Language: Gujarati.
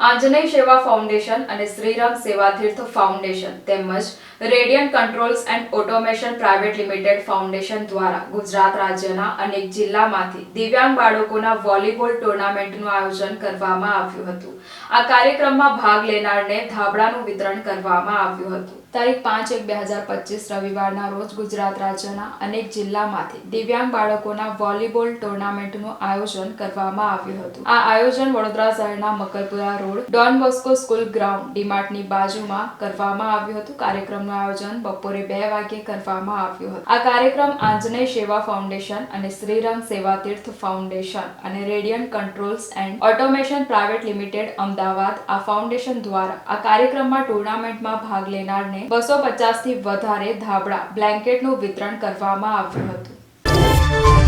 આંજનેય સેવા ફાઉન્ડેશન અને શ્રીરામ સેવાતીર્થ ફાઉન્ડેશન તેમજ radiant controls and automation private limited foundation દ્વારા ગુજરાત રાજ્યના અનેક જિલ્લામાંથી દિવ્યાંગ બાળકોના વોલીબોલ ટુર્નામેન્ટનું આયોજન કરવામાં આવ્યું હતું. આ કાર્યક્રમમાં ભાગ લેનારને ધાબળાનું વિતરણ કરવામાં આવ્યું હતું. તારીખ પાંચ એક બે હજાર પચીસ રવિવારના રોજ ગુજરાત રાજ્યના અનેક જિલ્લામાંથી દિવ્યાંગ બાળકોના વોલીબોલ ટુર્નામેન્ટનું આયોજન કરવામાં આવ્યું હતું. આ આયોજન વડોદરા શહેરના Makarpura road Don Bosco school ground ડીમાર્ટની બાજુમાં કરવામાં આવ્યું હતું. કાર્યક્રમનું આયોજન બપોરે બે વાગ્યે કરવામાં આવ્યું હતું. આ કાર્યક્રમ આંજનેય સેવા ફાઉન્ડેશન અને શ્રીરંગ સેવાતીર્થ ફાઉન્ડેશન અને radiant controls and automation private limited Ahmedabad આ ફાઉન્ડેશન દ્વારા આ કાર્યક્રમમાં ટુર્નામેન્ટમાં ભાગ લેનારને બસો પચાસથી વધારે ધાબળા બ્લેન્કેટનું વિતરણ કરવામાં આવ્યું હતું.